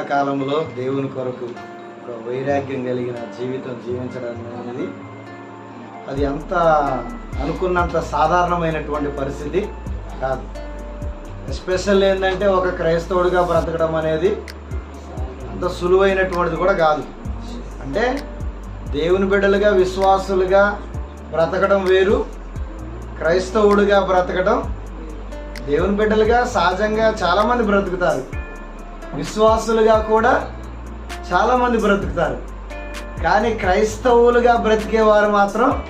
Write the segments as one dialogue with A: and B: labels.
A: కాలంలో దేవుని కొరకు ఒక వైరాగ్యం కలిగిన జీవితం జీవించడం అనేది అది అంత అనుకున్నంత సాధారణమైనటువంటి పరిస్థితి కాదు. ఎస్పెషల్ ఏంటంటే ఒక క్రైస్తవుడిగా బ్రతకడం అనేది అంత సులువైనటువంటిది కూడా కాదు. అంటే దేవుని బిడ్డలుగా విశ్వాసులుగా బ్రతకడం వేరు. క్రైస్తవుడిగా బ్రతకడం దేవుని బిడ్డలుగా సహజంగా చాలామంది బ్రతుకుతారు. విశ్వాసులుగా కూడా చాలామంది బ్రతుకుతారు. కానీ క్రైస్తవులుగా బ్రతికేవారు మాత్రం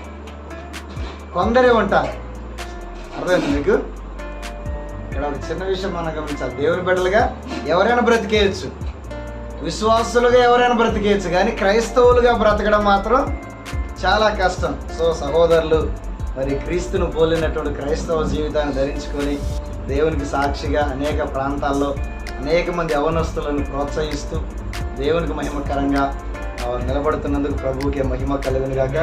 A: కొందరే ఉంటారు. అర్థమైంది మీకు? ఇక్కడ ఒక చిన్న విషయం మనం గమనించాలి. దేవుని బిడ్డలుగా ఎవరైనా బ్రతికేయచ్చు. విశ్వాసులుగా ఎవరైనా బ్రతికేయచ్చు. కానీ క్రైస్తవులుగా బ్రతకడం మాత్రం చాలా కష్టం. సో సహోదరులు మరి క్రీస్తును పోలినటువంటి క్రైస్తవ జీవితాన్ని ధరించుకొని దేవునికి సాక్షిగా అనేక ప్రాంతాల్లో అనేక మంది యవనస్తులను ప్రోత్సహిస్తూ దేవునికి మహిమకరంగా నిలబడుతున్నందుకు ప్రభువుకి మహిమ కలుగును కాక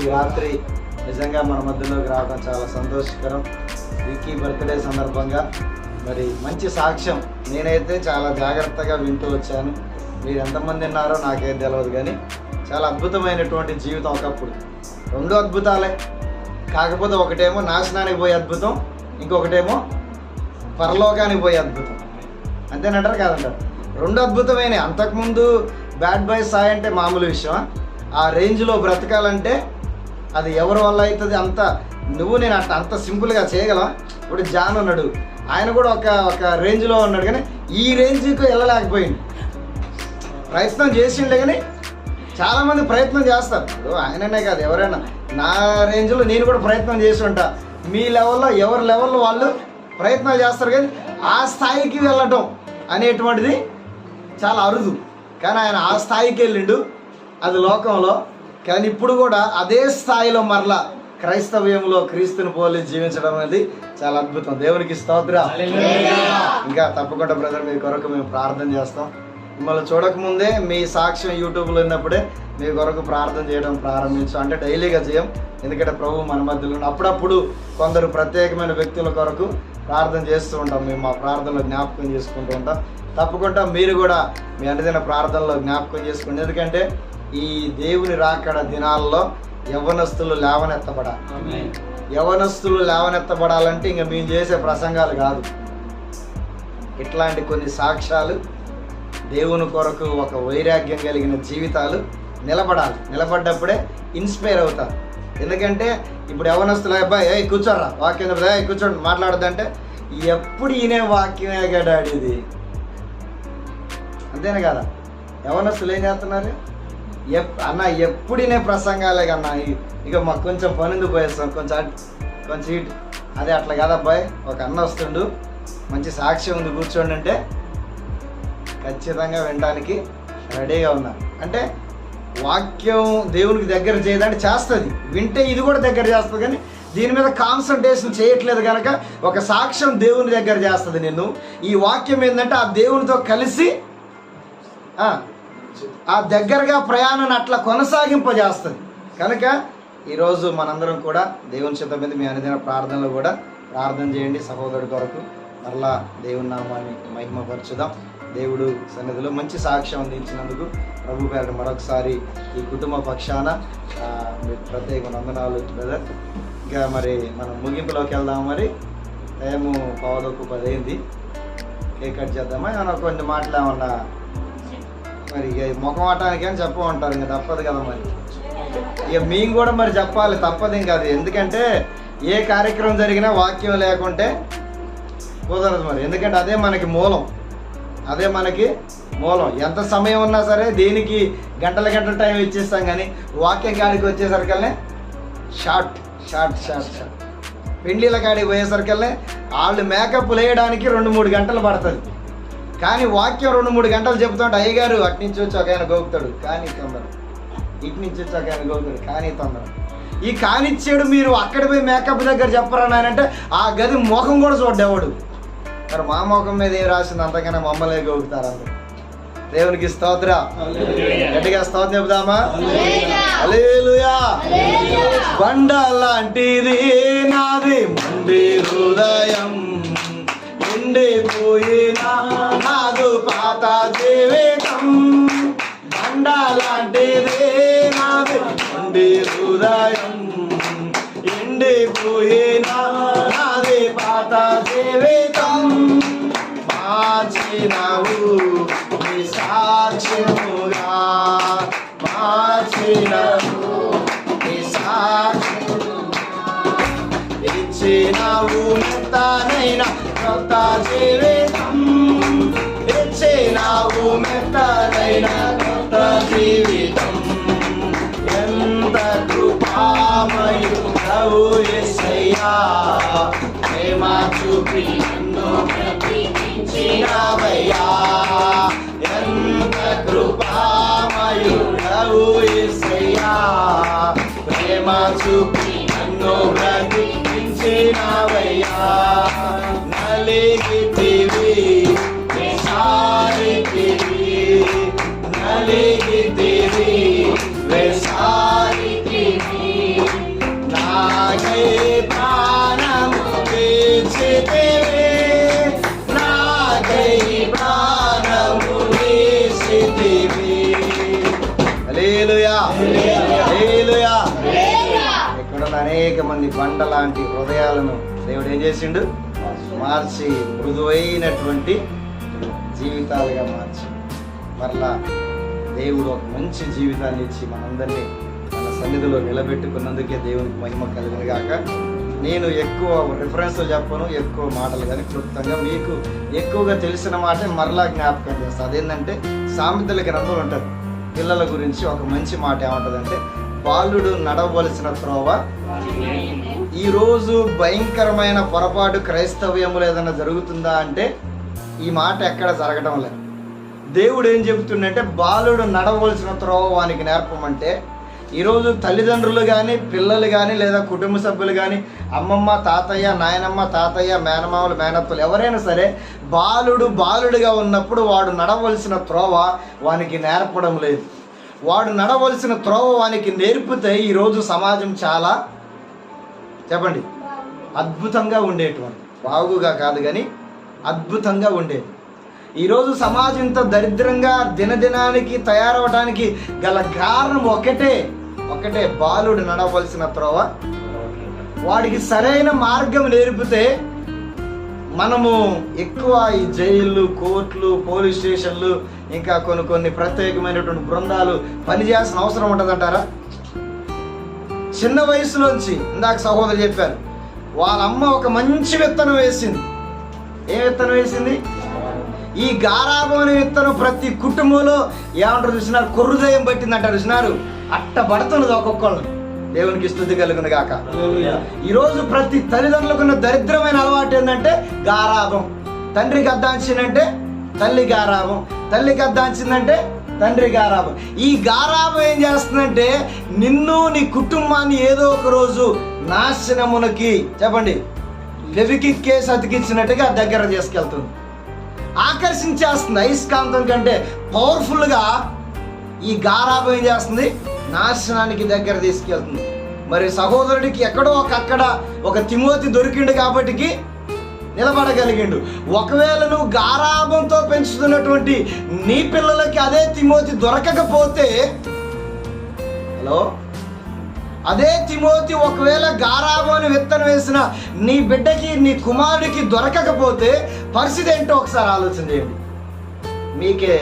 A: ఈ రాత్రి నిజంగా మన మధ్యలోకి రావడం చాలా సంతోషకరం. విక్కీ బర్త్డే సందర్భంగా మరి మంచి సాక్ష్యం నేనైతే చాలా జాగ్రత్తగా వింటూ వచ్చాను. మీరు ఎంతమంది ఉన్నారో నాకేం తెలియదు కానీ చాలా అద్భుతమైనటువంటి జీవితం ఒకప్పుడు. రెండు అద్భుతాలే. కాకపోతే ఒకటేమో నాశనానికి పోయే అద్భుతం ఇంకొకటేమో పరలోకానికి పోయే అద్భుతం. అంతేనంటారు కాదంటారు. రెండు అద్భుతమైన అంతకుముందు బ్యాడ్ బాయ్ సాయ్ అంటే మామూలు విషయం ఆ రేంజ్లో బ్రతకాలంటే అది ఎవరి వల్ల అవుతుంది అంత నువ్వు నేను అట్లా అంత సింపుల్గా చేయగలం ఇప్పుడు జాన్ ఉన్నాడు. ఆయన కూడా ఒక ఒక రేంజ్లో ఉన్నాడు కానీ ఈ రేంజ్కి వెళ్ళలేకపోయింది. ప్రయత్నం చేసిండే కానీ చాలామంది ప్రయత్నం చేస్తారు. ఇప్పుడు ఆయననే కాదు ఎవరైనా నా రేంజ్లో నేను కూడా ప్రయత్నం చేసి ఉంటా. మీ లెవెల్లో ఎవరి లెవెల్లో వాళ్ళు ప్రయత్నం చేస్తారు కానీ ఆ స్థాయికి వెళ్ళటం. అనేటువంటిది చాలా అరుదు. కానీ ఆయన ఆ స్థాయికి వెళ్ళిండు. అది లోకంలో. కానీ ఇప్పుడు కూడా అదే స్థాయిలో మరలా క్రైస్తవ్యంలో క్రీస్తుని పోలి జీవించడం అనేది చాలా అద్భుతం. దేవునికి స్తోత్ర. ఇంకా తప్పకుండా బ్రదర్ మీ కొరకు మేము ప్రార్థన చేస్తాం. మిమ్మల్ని చూడకముందే మీ సాక్ష్యం యూట్యూబ్లో ఉన్నప్పుడే మీ కొరకు ప్రార్థన చేయడం ప్రారంభించాం. అంటే డైలీగా చేయం. ఎందుకంటే ప్రభు మన మధ్యలో అప్పుడప్పుడు కొందరు ప్రత్యేకమైన వ్యక్తుల కొరకు ప్రార్థన చేస్తూ ఉంటాం. మేము మా ప్రార్థనలో జ్ఞాపకం చేసుకుంటూ ఉంటాం. తప్పకుండా మీరు కూడా మీ అనుదిన ప్రార్థనలో జ్ఞాపకం చేసుకోండి. ఎందుకంటే ఈ దేవుని రాకడ దినాల్లో యవ్వనస్తులు లేవనెత్తబడాలి. యవనస్తులు లేవనెత్తబడాలంటే ఇంకా మేము చేసే ప్రసంగాలు కాదు. ఇట్లాంటి కొన్ని సాక్ష్యాలు దేవుని కొరకు ఒక వైరాగ్యం కలిగిన జీవితాలు నిలబడాలి. నిలబడ్డప్పుడే ఇన్స్పైర్ అవుతారు. ఎందుకంటే ఇప్పుడు యవనస్తులు అబ్బాయి ఏ కూర్చోరా వాక్యం చెప్తా, కూర్చోండి మాట్లాడదంటే ఎప్పుడు ఈయనే వాక్యమే గడాడి ఇది. అంతేనే కదా? యవనస్తులు ఏం చేస్తున్నారు? ఎప్ అన్న ఎప్పుడు ఈయనే ప్రసంగాలే కన్నా ఇక మాకు కొంచెం పనింది పోయేస్తాం కొంచెం కొంచెం ఇటు. అదే అట్లా కాదబ్బాయి ఒక అన్న వస్తుండు మంచి సాక్ష్యం ఉంది కూర్చోండి అంటే ఖచ్చితంగా వినడానికి రెడీగా ఉన్నా. అంటే వాక్యం దేవునికి దగ్గర చేయదంటే చేస్తుంది. వింటే ఇది కూడా దగ్గర చేస్తుంది కానీ దీని మీద కాన్సన్ట్రేషన్ చేయట్లేదు కనుక ఒక సాక్ష్యం దేవుని దగ్గర చేస్తుంది నిన్ను. ఈ వాక్యం ఏంటంటే ఆ దేవునితో కలిసి ఆ, దగ్గరగా ప్రయాణాన్ని అట్లా కొనసాగింపజేస్తుంది. కనుక ఈరోజు మనందరం కూడా దేవుని చిత్తం మీద మీ అనుదిన ప్రార్థనలో కూడా ప్రార్థన చేయండి సహోదరుడి కొరకు. మరలా దేవుని నామాన్ని మహిమపరచుదాం. దేవుడు సన్నిధిలో మంచి సాక్ష్యం అందించినందుకు ప్రభు పేరు మరొకసారి ఈ కుటుంబ పక్షాన ఆ, మీకు ప్రత్యేక వందనాలు బ్రదర్. ఇంకా మరి మనం ముగింపులోకి వెళ్దాం మరి. టైము పావులోకి పదైంది. కేక్ కట్ చేద్దామా? ఏమైనా కొన్ని మాటలు ఏమన్నా? మరి ఇక ముఖం ఆటానికి అని చెప్పమంటారు ఇంకా తప్పదు కదా మరి. ఇక మేము కూడా మరి చెప్పాలి తప్పదు ఇంకా అది. ఎందుకంటే ఏ కార్యక్రమం జరిగినా వాక్యం లేకుంటే కుదరదు మరి. ఎందుకంటే అదే మనకి మూలం. అదే మనకి మూలం. ఎంత సమయం ఉన్నా సరే దేనికి గంటల గంటల టైం ఇచ్చేస్తాం కానీ వాక్యం కాడికి వచ్చేసరికల్నే షార్ట్ షార్ట్ షార్ట్ షార్ట్. పెండ్లీల కాడికి పోయేసరికల్నే వాళ్ళు మేకప్ వేయడానికి రెండు మూడు గంటలు పడుతుంది. కానీ వాక్యం రెండు మూడు గంటలు చెబుతుంటే అయ్యగారు అటు నుంచి వచ్చి ఒక ఆయన గోపుతాడు కానీ తొందర. ఇటు నుంచి వచ్చి ఒక ఆయన గోపుతాడు కానీ తొందర. ఈ కానిచ్చేడు మీరు అక్కడ పోయి మేకప్ దగ్గర చెప్పరా ఆ గది ముఖం కూడా చూడ్డేవాడు. మరి మా ముఖం మీద ఏం రాసింది అంతకన్నా మమ్మల్ని గోగుతారు అందరు దేవునికి స్తోత్ర. గట్టిగా స్తోత్రం చెబుదామా? అలేలుయా బండ లాంటిది నాది మండి హృదయం ఎండిపోయినా నాదు పాత జీవితం. బండలాంటిదే నాది మండి హృదయం ఎండిపోయినా పాత జీవితం మార్చినవు నీ సాక్ష్యముగా మార్చినవు నీ సాక్ష్యముగా ఇచ్చినవు మెత్తనైన కొత్త జీవితం ఇచ్చినవు మెత్తనైన కొత్త జీవితం ఎంత కృపామయుడవు ఎసయ్యా ప్రేమ చూపి నన్ను ఎంత కృపామయుడవు ఎసయ్యా ప్రేమ చూపి నన్ను బ్రతికించినవయ్యా. నలిగితివి నలిగితివి. బండ లాంటి హృదయాలను దేవుడు ఏం చేసిండు? మార్చి మృదువైనటువంటి జీవితాలుగా మార్చి. మరలా దేవుడు ఒక మంచి జీవితాన్ని ఇచ్చి మనందరినీ మన సన్నిధిలో నిలబెట్టుకున్నందుకే దేవునికి మహిమ కలిగిన గాక. నేను ఎక్కువ రిఫరెన్స్లు చెప్పను ఎక్కువ మాటలు కానీ క్లుప్తంగా మీకు ఎక్కువగా తెలిసిన మాట మరలా జ్ఞాపకం చేస్తాను అదేంటంటే సామెతల గ్రంథం ఉంటుంది పిల్లల గురించి ఒక మంచి మాట ఏమంటుందంటే బాలుడు నడవలసిన త్రోవ ఈరోజు భయంకరమైన పొరపాటు క్రైస్తవ్యములు ఏదైనా జరుగుతుందా అంటే ఈ మాట ఎక్కడ జరగడం లేదు. దేవుడు ఏం చెబుతుండంటే బాలుడు నడవలసిన త్రోవ వానికి నేర్పమంటే ఈరోజు తల్లిదండ్రులు కానీ పిల్లలు కానీ లేదా కుటుంబ సభ్యులు కానీ అమ్మమ్మ తాతయ్య నాయనమ్మ తాతయ్య మేనమామలు మేనత్తలు ఎవరైనా సరే బాలుడు బాలుడిగా ఉన్నప్పుడు వాడు నడవలసిన త్రోవ వానికి నేర్పడం లేదు. వాడు నడవలసిన త్రోవ వానికి నేర్పితే ఈరోజు సమాజం చాలా చెప్పండి. అద్భుతంగా ఉండేటువంటి బాగుగా కాదు కానీ అద్భుతంగా ఉండేది. ఈరోజు సమాజం ఇంత దరిద్రంగా దినదినానికి తయారవడానికి గల కారణం ఒకటే ఒకటే బాలుడు నడవలసిన త్రోవ. వాడికి సరైన మార్గం నేర్పితే మనము ఎక్కువ ఈ జైళ్ళు కోర్టులు పోలీస్ స్టేషన్లు ఇంకా కొన్ని కొన్ని ప్రత్యేకమైనటువంటి బృందాలు పనిచేయాల్సిన అవసరం ఉంటుందంటారా? చిన్న వయసులోంచి ఇందాక సహోదరు చెప్పారు. వాళ్ళ అమ్మ ఒక మంచి విత్తనం వేసింది. ఏ విత్తనం వేసింది? ఈ గారాబం అనే విత్తనం ప్రతి కుటుంబంలో ఏమంటారు చూసినారు? కొర్రుదయం పట్టిందంటారు చూసినారు? అట్ట పడుతున్నది ఒక్కొక్కళ్ళు. దేవునికి స్థుతి కలుగును గాక. ఈరోజు ప్రతి తల్లిదండ్రులకు ఉన్న దరిద్రమైన అలవాటు ఏంటంటే గారాబం. తండ్రికి అద్దాంచిందంటే తల్లి గారాబం. తల్లికి అద్దాంచిందంటే తండ్రి గారాబం. ఈ గారాబం ఏం చేస్తుందంటే నిన్ను నీ కుటుంబాన్ని ఏదో ఒక రోజు నాశనమునకి చెప్పండి లెవికి కేసు అతికించినట్టుగా దగ్గర తీసుకెళ్తుంది. ఆకర్షించేస్తుంది అయస్కాంతం కంటే పవర్ఫుల్గా ఈ గారాబం ఏం చేస్తుంది? నాశనానికి దగ్గర తీసుకెళ్తుంది. మరి సహోదరుడికి ఎక్కడో ఒక అక్కడ ఒక తిమోతి దొరికిండు కాబట్టికి నిలబడగలిగిండు. ఒకవేళ నువ్వు గారాభంతో పెంచుతున్నటువంటి నీ పిల్లలకి అదే తిమోతి దొరకకపోతే హలో? అదే తిమోతి ఒకవేళ గారాభం విత్తనం వేసిన నీ బిడ్డకి నీ కుమారుడికి దొరకకపోతే పరిస్థితి ఏంటో ఒకసారి ఆలోచన చేయండి. మీకే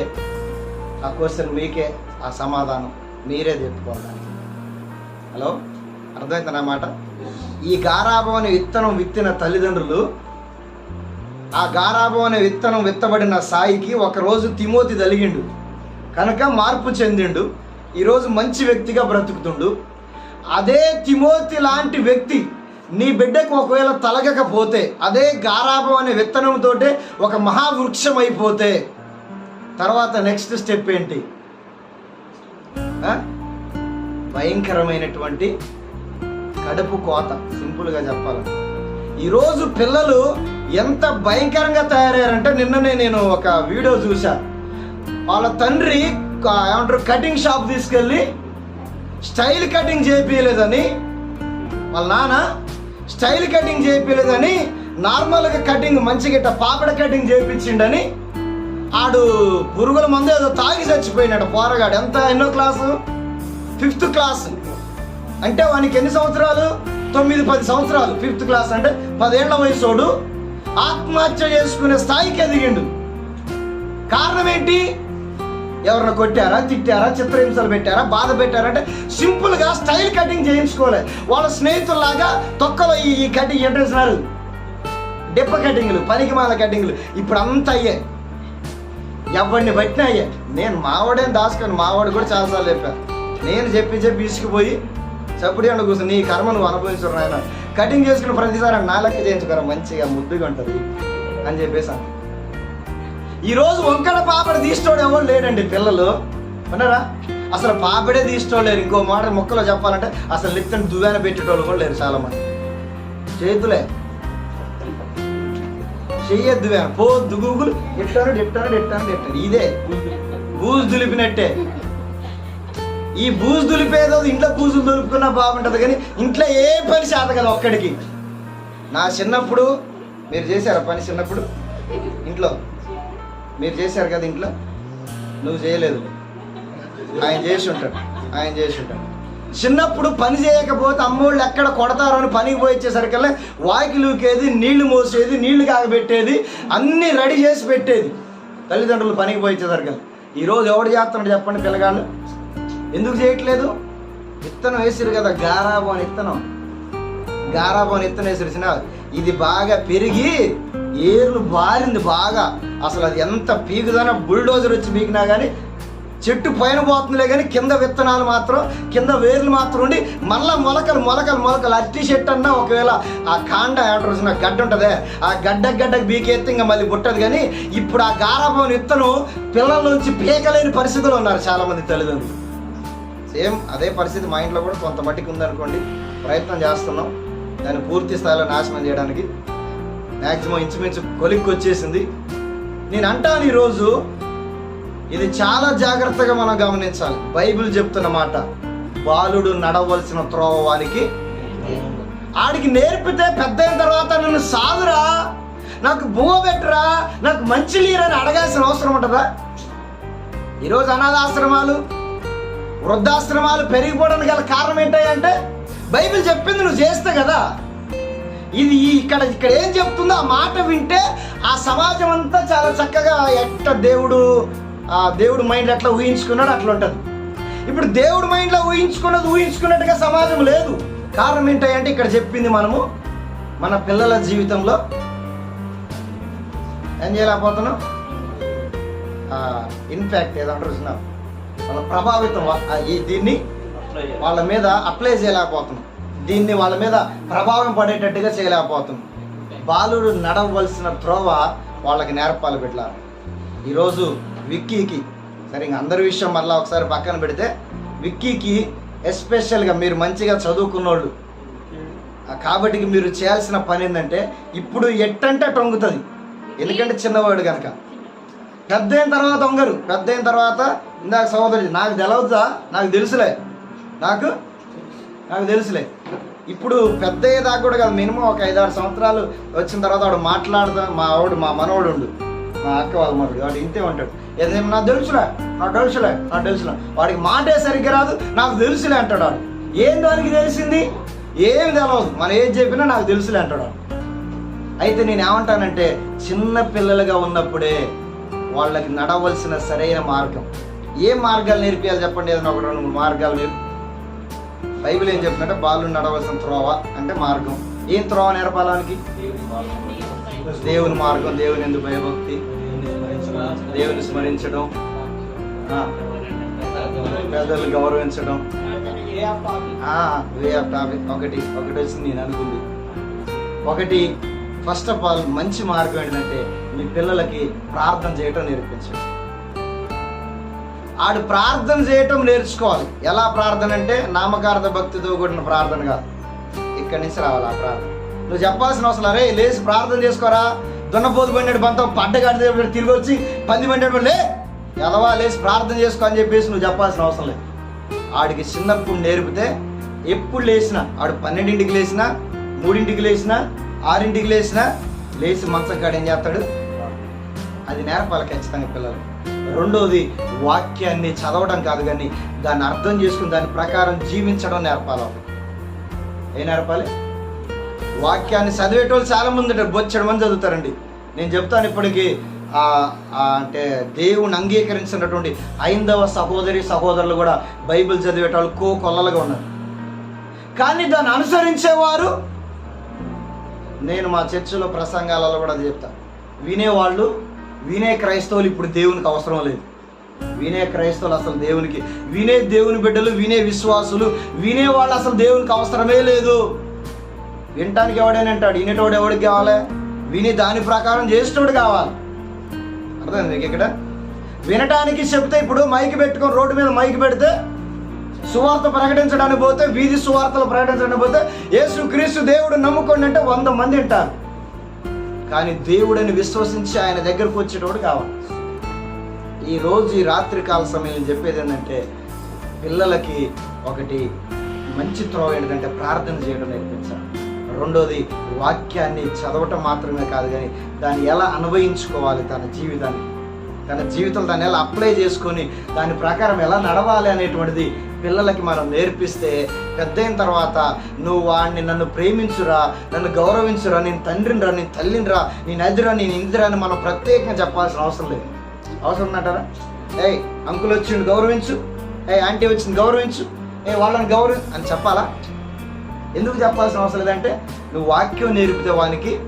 A: ఆ క్వశ్చన్ మీకే ఆ సమాధానం మీరే చెప్పుకోవడానికి హలో? అర్థమైంది ఈ గారాభం అనే విత్తనం విత్తిన తల్లిదండ్రులు ఆ గారాబం అనే విత్తనం విత్తబడిన సాయికి ఒకరోజు తిమోతి తలిగిండు కనుక మార్పు చెందిండు. ఈరోజు మంచి వ్యక్తిగా బ్రతుకుతుండు. అదే తిమోతి లాంటి వ్యక్తి నీ బిడ్డకు ఒకవేళ తలగకపోతే అదే గారాబం అనే విత్తనంతో ఒక మహావృక్షం అయిపోతే తర్వాత నెక్స్ట్ స్టెప్ ఏంటి? భయంకరమైనటువంటి కడుపు కోత. సింపుల్గా చెప్పాలి ఈరోజు పిల్లలు ఎంత భయంకరంగా తయారయ్యారంటే నిన్ననే నేను ఒక వీడియో చూసా వాళ్ళ తండ్రి ఏమంటారు కటింగ్ షాప్ తీసుకెళ్ళి స్టైల్ కటింగ్ చేయలేదని వాళ్ళ నాన్న స్టైల్ కటింగ్ చేయలేదని నార్మల్గా కటింగ్ మంచిగా పాపడ కటింగ్ చేయించిండని ఆడు పురుగుల మందు ఏదో తాగి చచ్చిపోయినాడు పోరగాడు. ఎంత? ఎన్నో క్లాసు? ఫిఫ్త్ క్లాస్ అంటే వానికి ఎన్ని సంవత్సరాలు? తొమ్మిది పది సంవత్సరాలు. ఫిఫ్త్ క్లాస్ అంటే పదేళ్ళ వయసు ఆత్మహత్య చేసుకునే స్థాయికి ఎదిగిండు. కారణం ఏంటి? ఎవరిని కొట్టారా తిట్టారా చిత్రహింసలు పెట్టారా బాధ పెట్టారా అంటే సింపుల్గా స్టైల్ కటింగ్ చేయించుకోలే. వాళ్ళ స్నేహితుల్లాగా తొక్కలో ఈ ఈ కటింగ్ ఎంటేసినారు డిప్ప కటింగ్లు పనికిమాల కటింగ్లు. ఇప్పుడు అంతా అయ్యాయి ఎవరిని బట్టినా అయ్యా. నేను మావాడేం దాచుకొని మావాడు కూడా చాలాసార్లు చెప్పాను నేను చెప్పి చెప్పి ఇసుకుపోయి చప్పుడు ఎండ కూర్చొని నీ కర్మను అనుభవించరు నాయన. కటింగ్ చేసుకున్న ప్రతిసారి నా లెక్క చేయించుకోరా మంచిగా ముద్దుగా ఉంటుంది అని చెప్పేసాను ఈరోజు వంకడ పాపడ తీసుకోవడం ఎవరు లేడండి పిల్లలు? ఉన్నారా అసలు పాపడే తీసుకోలేరు ఇంకో మాట మొక్కలో చెప్పాలంటే అసలు లిప్తని దువ్వాన పెట్టేటోళ్ళు కూడా లేరు చాలా మంది చేతులే చెయ్యొద్దు పో పోద్దు గూగుల్ ఎట్టాను ఎట్టాను ఎట్టాను ఎట్టాను ఇదే. బూజు దులిపినట్టే. ఈ బూజు దులిపేదో ఇంట్లో బూజులు దులుపుకున్నా బాగుంటుంది కానీ ఇంట్లో ఏ పని చేత కదా ఒక్కడికి? నా చిన్నప్పుడు మీరు చేశారా పని చిన్నప్పుడు? ఇంట్లో? మీరు చేశారు కదా ఇంట్లో? నువ్వు చేయలేదు. ఆయన చేసి ఉంటాడు ఆయన చేసి ఉంటాడు చిన్నప్పుడు పని చేయకపోతే అమ్మోళ్ళు ఎక్కడ కొడతారో అని పనికి పోయి వచ్చేసరికల్లా వాకి లూకేది నీళ్ళు మోసేది నీళ్ళు కాగబెట్టేది అన్నీ రెడీ చేసి పెట్టేది. తల్లిదండ్రులు పనికి పోయి వచ్చేసరికల్లా. ఈరోజు ఎవడు చేస్తున్నాడు చెప్పండి పిల్లగాళ్ళు? ఎందుకు చేయట్లేదు? విత్తనం వేసిరు కదా గారాబు అని విత్తనం. గారాబు అని విత్తనం వేసిరిసిన ఇది బాగా పెరిగి ఏర్లు బారింది బాగా. అసలు అది ఎంత పీకుదన బుల్డోజర్ వచ్చి పీకినా కానీ చెట్టు పైన పోతుందిలే కానీ కింద విత్తనాలు మాత్రం కింద వేర్లు మాత్రం ఉండి మళ్ళీ మొలకలు మొలకలు మొలకలు. అట్టి చెట్టు అన్నా ఒకవేళ ఆ కాండ ఏమంటారు గడ్డ ఉంటుందే ఆ గడ్డ గడ్డకు బీకెత్తి ఇంకా మళ్ళీ పుట్టదు కానీ ఇప్పుడు ఆ గారాబోని విత్తనం పిల్లల నుంచి పీకలేని పరిస్థితులు ఉన్నారు చాలామంది తల్లిదండ్రులు. సేమ్ అదే పరిస్థితి మా ఇంట్లో కూడా కొంత మట్టికి ఉందనుకోండి ప్రయత్నం చేస్తున్నాం. దాన్ని పూర్తి స్థాయిలో నాశనం చేయడానికి. మ్యాక్సిమం ఇంచుమించు కొలిక్కి వచ్చేసింది నేను అంటాను ఈరోజు ఇది చాలా జాగ్రత్తగా మనం గమనించాలి. బైబిల్ చెప్తున్న మాట బాలుడు నడవలసిన త్రోవ వానికి ఆడికి నేర్పితే పెద్ద అయిన తర్వాత నన్ను సాదురా నాకు బువ పెట్టరా నాకు మంచి లేరని అడగాల్సిన అవసరం ఉంటుందా? ఈరోజు అనాథాశ్రమాలు వృద్ధాశ్రమాలు పెరిగిపోవడానికి గల కారణం ఏంటంటే బైబిల్ చెప్పింది నువ్వు చేస్తే కదా. ఇది ఇక్కడ ఇక్కడ ఏం చెప్తుందో ఆ మాట వింటే ఆ సమాజం అంతా చాలా చక్కగా ఎట్ట దేవుడు ఆ దేవుడు మైండ్ ఎట్లా ఊహించుకున్నాడు అట్లా ఉంటుంది. ఇప్పుడు దేవుడు మైండ్లో ఊహించుకున్నది ఊహించుకున్నట్టుగా సమాజం లేదు. కారణం ఏంటంటే ఇక్కడ చెప్పింది మనము మన పిల్లల జీవితంలో. ఏం చేయలేకపోతున్నాం ఇన్ఫ్యాక్ట్ ఏదంటారు చూసినా ప్రభావితం దీన్ని వాళ్ళ మీద అప్లై చేయలేకపోతున్నాం. దీన్ని వాళ్ళ మీద ప్రభావం పడేటట్టుగా చేయలేకపోతున్నాం. బాలుడు నడవలసిన త్రోవ వాళ్ళకి నేర్పాలి బిడ్డలారా ఈరోజు విక్కీకి సరే ఇంక అందరి విషయం మళ్ళీ ఒకసారి పక్కన పెడితే విక్కీకి ఎస్పెషల్గా మీరు మంచిగా చదువుకున్నోళ్ళు కాబట్టి మీరు చేయాల్సిన పని ఏంటంటే ఇప్పుడు ఎట్టంటే టొంగుతుంది ఎందుకంటే చిన్నవాడు కనుక పెద్ద అయిన తర్వాత వంగరు పెద్ద అయిన తర్వాత ఇందాక సహోదరి నాకు తెలవద్దా? నాకు తెలుసులే. నాకు నాకు తెలుసులే. ఇప్పుడు పెద్ద అయ్యేదాకా కూడా కాదు మినిమం ఒక ఐదారు సంవత్సరాలు వచ్చిన తర్వాత వాడు మాట్లాడదా? మా ఆవిడ మా మనవడు ఉండు. మా అక్క వాళ్ళ మనవడు వాడు ఇంతే ఉంటాడు. ఏదైనా నాకు తెలుసులే నాకు తెలుసులే నాకు తెలుసులే. వాడికి మాటే సరిగ్గా రాదు నాకు తెలుసులే అంటాడు వాడు ఏం దానికి తెలిసింది? ఏమి తెలవదు. మనం ఏం చెప్పినా నాకు తెలుసులే అంటాడు అయితే నేను ఏమంటానంటే చిన్న పిల్లలుగా ఉన్నప్పుడే వాళ్ళకి నడవలసిన సరైన మార్గం. ఏ మార్గాలు నేర్పియాలి చెప్పండి? ఏదైనా ఒక రెండు మూడు మార్గాలు నేర్పి. బైబిల్ ఏం చెప్తుందంటే బాలు నడవలసిన త్రోవ అంటే మార్గం. ఏం త్రోవ నేర్పాలానికి దేవుని మార్గం. దేవుని ఎందుకు భయభక్తి. దేవుని స్మరించడం. పెద్దలు గౌరవించడం. Way of topic. ఒకటి ఒకటి వచ్చింది నేను అనుకుంది. ఒకటి ఫస్ట్ ఆఫ్ ఆల్ మంచి మార్గం ఏంటంటే మీ పిల్లలకి ప్రార్థన చేయటం నేర్పించండి. ఆడు ప్రార్థన చేయటం నేర్చుకోవాలి. ఎలా ప్రార్థన అంటే నామకార్థ భక్తితో కూడిన ప్రార్థన కాదు. ఇక్కడి నుంచి రావాలి ఆ ప్రార్థన. నువ్వు చెప్పాల్సిన అవసరం రే లేచి ప్రార్థన చేసుకోరా. దున్నపోతు పడినట్టు బంత పడ్డగాడి తిరిగి వచ్చి పంది బండి లే. ఎలవా లేచి ప్రార్థన చేసుకో అని చెప్పేసి నువ్వు చెప్పాల్సిన అవసరం లేదు. ఆడికి చిన్నప్పుడు నేర్పితే ఎప్పుడు లేచినా ఆడు పన్నెండింటికి లేచినా మూడింటికి లేచినా ఆరింటికి లేచినా లేచి మంచం కాడ ఏం చేస్తాడు? అది నేర్పాలి ఖచ్చితంగా పిల్లలు. రెండవది వాక్యాన్ని చదవడం కాదు కానీ దాన్ని అర్థం చేసుకుని దాని ప్రకారం జీవించడం నేర్పాలి ఏం నేర్పాలి? వాక్యాన్ని చదివేటోళ్ళు చాలా మంది ఉంటారు మంది చదువుతారండి. నేను చెప్తాను ఇప్పటికీ అంటే దేవుని అంగీకరించినటువంటి ఐందవ సహోదరి సహోదరులు కూడా బైబిల్ చదివేటోళ్ళు కో కొల్లలుగా ఉన్నారు. కానీ దాన్ని అనుసరించేవారు నేను మా చర్చిలో ప్రసంగాలలో కూడా చెప్తాను వినేవాళ్ళు వినే క్రైస్తవులు ఇప్పుడు దేవునికి అవసరం లేదు. వినే క్రైస్తవులు అసలు దేవునికి వినే దేవుని బిడ్డలు వినే విశ్వాసులు వినేవాళ్ళు అసలు దేవునికి అవసరమే లేదు. వినటానికి ఎవడైనా అంటాడు వినేటోడు ఎవడికి కావాలి? విని దాని ప్రకారం చేసేటోడు కావాలి. అర్థమైంది మీకు ఇక్కడ? వినటానికి చెప్తే ఇప్పుడు మైక్ పెట్టుకొని రోడ్డు మీద మైక్ పెడితే సువార్త ప్రకటించడానికి పోతే వీధి సువార్తలు ప్రకటించడానికి పోతే యేసు క్రీస్తు దేవుడు నమ్ముకోండి అంటే వంద మంది ఉంటారు కానీ దేవుడని విశ్వసించి ఆయన దగ్గరకు వచ్చేటోడు కావాలి. ఈ రోజు ఈ రాత్రికాల సమయం చెప్పేది ఏంటంటే పిల్లలకి ఒకటి మంచి త్రోవ ఏంటంటే ప్రార్థన చేయడం నేర్పించాలి. రెండోది వాక్యాన్ని చదవటం మాత్రమే కాదు కానీ దాన్ని ఎలా అనుభవించుకోవాలి తన జీవితాన్ని? తన జీవితంలో దాన్ని ఎలా అప్లై చేసుకొని దాని ప్రకారం ఎలా నడవాలి అనేటువంటిది పిల్లలకి మనం నేర్పిస్తే పెద్ద అయిన తర్వాత నువ్వు వాడిని నన్ను ప్రేమించురా నన్ను గౌరవించురా నేను తండ్రినిరా నేను తల్లినిరా నేను అదిరా నేను ఇందిరా అని మనం ప్రత్యేకంగా చెప్పాల్సిన అవసరం లేదు. అవసరం ఉందంటారా? ఏ అంకుల్ వచ్చిండు గౌరవించు. ఏ ఆంటీ వచ్చింది గౌరవించు. ఏ వాళ్ళని గౌరవి అని చెప్పాలా? ఎందుకు చెప్పాల్సిన అవసరం లేదంటే నువ్వు వాక్యం నేర్పితే వానికి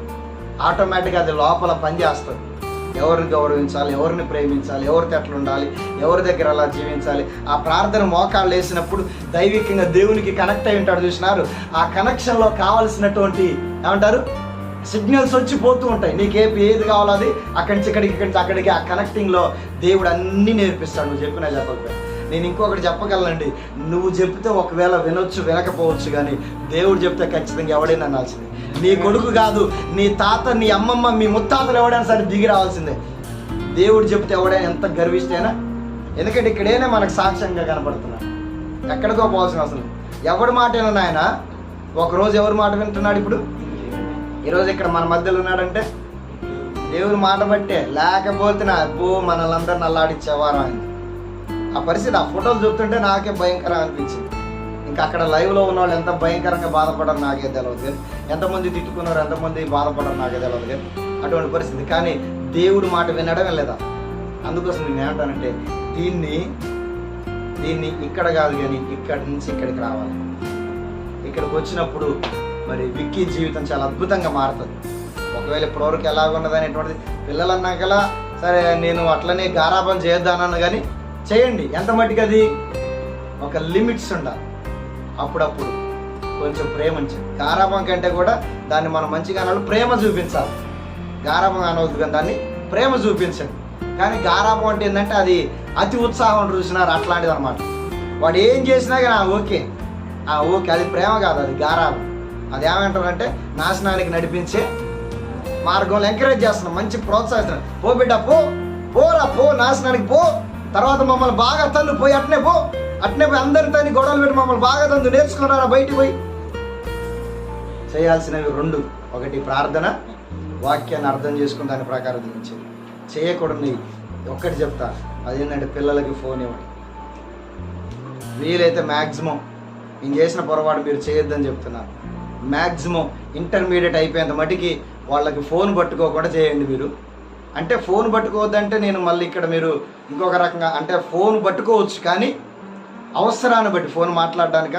A: ఆటోమేటిక్గా అది లోపల పనిచేస్తుంది ఎవరిని గౌరవించాలి ఎవరిని ప్రేమించాలి ఎవరితో ఎట్లా ఉండాలి ఎవరి దగ్గర అలా జీవించాలి? ఆ ప్రార్థన మోకాళ్ళు వేసినప్పుడు దైవికంగా దేవునికి కనెక్ట్ అయి ఉంటాడు చూసినారు? ఆ కనెక్షన్లో కావాల్సినటువంటి ఏమంటారు? సిగ్నల్స్ వచ్చి పోతూ ఉంటాయి. నీకు ఏ ఏది కావాలో అది అక్కడి నుంచి ఇక్కడికి ఇక్కడి నుంచి అక్కడికి ఆ కనెక్టింగ్లో దేవుడు అన్నీ నేర్పిస్తాడు. నువ్వు చెప్పినా చెప్పకపోయి నేను ఇంకొకటి చెప్పగలనండి. నువ్వు చెప్తే ఒకవేళ వినొచ్చు వినకపోవచ్చు కానీ దేవుడు చెప్తే ఖచ్చితంగా ఎవడైనా అనాల్సిందే. నీ కొడుకు కాదు నీ తాత నీ అమ్మమ్మ మీ ముత్తాతలు ఎవడైనా సరే దిగి రావాల్సిందే. దేవుడు చెప్తే ఎవడైనా ఎంత గర్విస్తేనా ఎందుకంటే ఇక్కడేనే మనకు సాక్ష్యంగా కనపడుతున్నాడు ఎక్కడికో పోవాల్సిన అవసరం. ఎవడి మాట వినను ఆయన ఒకరోజు ఎవరి మాట వింటున్నాడు ఇప్పుడు? ఈరోజు ఇక్కడ మన మధ్యలో ఉన్నాడంటే దేవుని మాట బట్టే లేకపోతే నా అబ్బో మనల్ని అందరిని అల్లాడిచ్చేవారు ఆయన? ఆ పరిస్థితి ఆ ఫోటోలు చూస్తుంటే నాకే భయంకరం అనిపించింది. ఇంకా అక్కడ లైవ్లో ఉన్న వాళ్ళు ఎంత భయంకరంగా బాధపడరు నాకే తెలియదు కానీ ఎంతమంది తిట్టుకున్నారు ఎంతమంది బాధపడరు నాకే తెలియదు కానీ అటువంటి పరిస్థితి. కానీ దేవుడు మాట వినడమే లేదా? అందుకోసం నేను ఏమంటానంటే దీన్ని దీన్ని ఇక్కడ కాదు కానీ ఇక్కడి నుంచి ఇక్కడికి రావాలి. ఇక్కడికి వచ్చినప్పుడు మరి విక్కీ జీవితం చాలా అద్భుతంగా మారుతుంది. ఒకవేళ ఇప్పటివరకు ఎలాగ ఉన్నది అనేటువంటిది పిల్లలు అన్నాకలా సరే నేను అట్లనే గారాబం చేద్దానన్న కానీ చేయండి. ఎంత మట్టికి అది ఒక లిమిట్స్ ఉండాలి. అప్పుడప్పుడు కొంచెం ప్రేమించండి గారాభం కంటే కూడా దాన్ని మనం మంచిగా అనాలి. ప్రేమ చూపించాలి. గారాభం అనవద్దు కానీ దాన్ని ప్రేమ చూపించండి. కానీ గారాభం అంటే ఏంటంటే అది అతి ఉత్సాహం చూసినారు అట్లాంటిది అనమాట వాడు ఏం చేసినా కానీ "ఆ, ఓకే. ఆ, ఓకే అది ప్రేమ కాదు అది గారాభం. అది ఏమంటారంటే నాశనానికి నడిపించే మార్గంలో ఎంకరేజ్ చేస్తున్నాం మంచి ప్రోత్సహిస్తున్నాం పో బిడ్డ పో. పోరా పో. నాశనానికి పో. తర్వాత మమ్మల్ని బాగా తల్లు పోయి అట్నే పో అట్నే పోయి అందరితో గొడవలు పెట్టి మమ్మల్ని బాగా తందు నేర్చుకున్నారా బయటికి పోయి. చేయాల్సినవి రెండు. ఒకటి ప్రార్థన వాక్యాన్ని అర్థం చేసుకుని దాని ప్రకారం జీవించేది చేయకూడని ఒక్కటి చెప్తా అదేంటంటే పిల్లలకి ఫోన్ ఇవ్వండి. వీలైతే మ్యాక్సిమం నేను చేసిన పొరపాటు మీరు చేయొద్దని చెప్తున్నాను మ్యాక్సిమం ఇంటర్మీడియట్ అయిపోయేంత మటుకి వాళ్ళకి ఫోన్ పట్టుకోకుండా చేయండి మీరు. అంటే ఫోన్ పట్టుకోవద్దంటే నేను మళ్ళీ ఇక్కడ మీరు ఇంకొక రకంగా అంటే ఫోన్ పట్టుకోవచ్చు కానీ అవసరాన్ని బట్టి ఫోన్ మాట్లాడడానిక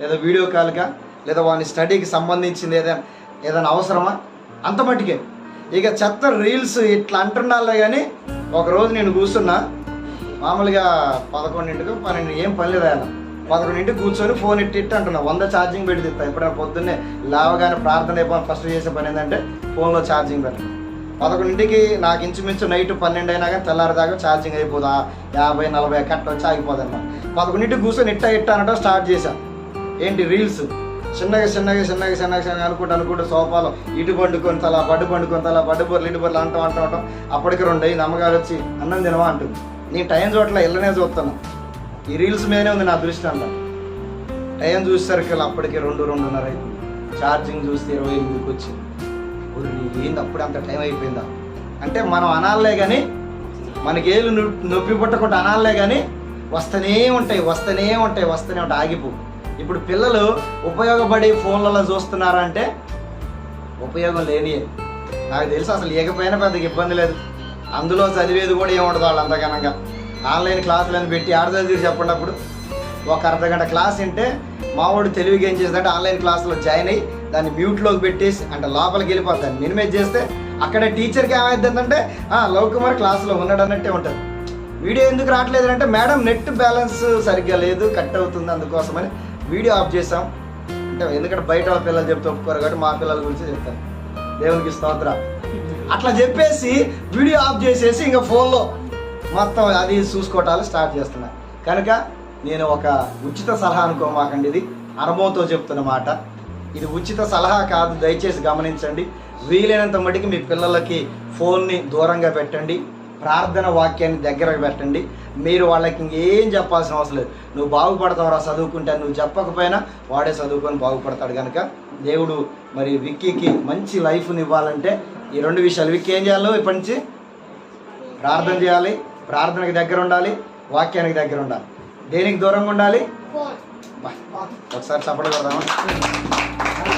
A: లేదా వీడియో కాల్గా లేదా వాని స్టడీకి సంబంధించింది ఏదైనా ఏదైనా అవసరమా? అంత మట్టుకే. ఇక చెత్త రీల్స్ ఇట్లా అంటున్నాలే కానీ ఒకరోజు నేను కూర్చున్నా మామూలుగా పదకొండింటికి పన్నెండు ఏం పని లేదు ఆయన. పదకొండింటికి కూర్చొని ఫోన్ ఇట్టి ఇట్టి అంటున్నా వంద ఛార్జింగ్ పెట్టి తిస్తా ఎప్పుడైనా పొద్దున్నే లేవగానే ప్రార్థన అయిపోయి ఫస్ట్ చేసే పని ఏంటంటే ఫోన్లో ఛార్జింగ్ పెట్టడం పదకొండింటికి నాకు ఇంచుమించు నైట్ పన్నెండు అయినా కానీ తెల్లారిదాకా ఛార్జింగ్ అయిపోదా? యాభై నలభై కట్ట వచ్చి ఆగిపోదు అనమాట పదకొండింటికి కూర్చొని ఇట్ట ఇట్ట అనడం స్టార్ట్ చేశాను ఏంటి రీల్స్? చిన్నగా చిన్నగా చిన్నగా చిన్నగా చిన్నగా అనుకుంటూ అనుకుంటూ సోఫాలో ఇటు పండుకొని తల బడ్డు పండుకొని తల బడ్డు బొర్లు ఇటు బొర్లు అంటాం అంటాం అంటాం అప్పటికి రెండు అయ్యి నమ్మగారు వచ్చి అన్నం తినవా? అంటుంది. నేను టైం చూడట్ల ఇళ్ళనే చూస్తాను. ఈ రీల్స్ మీదనే ఉంది నా దృష్టి అంతా. టైం చూసేసరికి అప్పటికి రెండు రెండున్నర అయింది. ఛార్జింగ్ చూస్తే ఇరవై ఎనిమిదికి వచ్చింది. ఏంది? అప్పుడు అంత టైం అయిపోయిందా? అంటే మనం అనాలే కానీ మనకి ఏళ్ళు నొప్పి పుట్టకుండా అనాలే కానీ వస్తూనే ఉంటాయి వస్తూనే ఉంటాయి వస్తూనే ఉంటాయి. ఆగిపో. ఇప్పుడు పిల్లలు ఉపయోగపడి ఫోన్లలో చూస్తున్నారంటే ఉపయోగం లేని నాకు తెలుసు అసలు ఏకపోయినా పెద్దగా ఇబ్బంది లేదు. అందులో చదివేది కూడా ఏముండదు వాళ్ళు అంతగనంగా. ఆన్లైన్ క్లాసులను పెట్టి ఆడ చదివి చెప్పండి అప్పుడు ఒక అర్ధ గంట క్లాస్ వింటే మావాడు తెలివిగా ఏం చేస్తాడంటే ఆన్లైన్ క్లాసులో జాయిన్ అయ్యి దాన్ని మ్యూట్లోకి పెట్టేసి అంటే లోపలికి వెళ్ళిపోతుంది దాన్ని మినిమైజ్ చేస్తే అక్కడ టీచర్కి ఏమైందంటే లవ్ కుమార్ క్లాస్లో ఉన్నాడు అన్నట్టే ఉంటుంది. వీడియో ఎందుకు రావట్లేదు అంటే మేడం నెట్ బ్యాలెన్స్ సరిగ్గా లేదు కట్ అవుతుంది అందుకోసమని వీడియో ఆఫ్ చేసాం అంటే ఎందుకంటే బయట వాళ్ళ పిల్లలు చెప్తే ఒప్పుకోరు కాబట్టి మా పిల్లల గురించి చెప్తాను దేవునికి స్తోత్ర. అట్లా చెప్పేసి వీడియో ఆఫ్ చేసేసి ఇంకా ఫోన్లో మొత్తం అది చూసుకోవటాలు స్టార్ట్ చేస్తున్నా. కనుక నేను ఒక ఉచిత సలహా అనుకోమాకండి ఇది. అనుభవంతో చెప్తున్న మాట. ఇది ఉచిత సలహా కాదు దయచేసి గమనించండి. వీలైనంత మటుకు మీ పిల్లలకి ఫోన్ని దూరంగా పెట్టండి ప్రార్థన వాక్యాన్ని దగ్గరకు పెట్టండి. మీరు వాళ్ళకి ఇంకేం చెప్పాల్సిన అవసరం లేదు. నువ్వు బాగుపడతావురా చదువుకుంటే నువ్వు చెప్పకపోయినా వాడే చదువుకొని బాగుపడతాడు కనుక దేవుడు మరి విక్కీకి మంచి లైఫ్ని ఇవ్వాలంటే ఈ రెండు విషయాలు. విక్కీ ఏం చేయాలో ఇప్పటి నుంచి? ప్రార్థన చేయాలి ప్రార్థనకి దగ్గర ఉండాలి వాక్యానికి దగ్గర ఉండాలి. దేనికి దూరంగా ఉండాలి? ఒకసారి చప్పట్లు కొడదామా?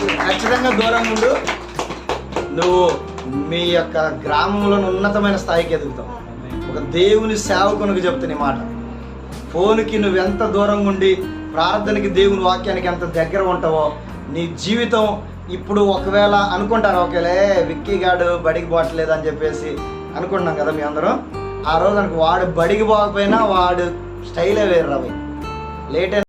A: ఖచ్చితంగా దూరంగా ఉండు. నువ్వు మీ యొక్క గ్రామంలో ఉన్నతమైన స్థాయికి ఎదుగుతావు. ఒక దేవుని సేవకునికి చెప్తున్న మాట. ఫోన్కి నువ్వు ఎంత దూరంగా ఉండి ప్రార్థనకి దేవుని వాక్యానికి ఎంత దగ్గర ఉంటావో నీ జీవితం ఇప్పుడు ఒకవేళ అనుకుంటారు ఒకవేళ విక్కీ గాడు బడికి పోవట్లేదు అని చెప్పేసి అనుకుంటున్నాం కదా మీ అందరం. ఆ రోజు అనుకో వాడు బడికి పోకపోయినా వాడు స్టైలే వేరు రవి లేట్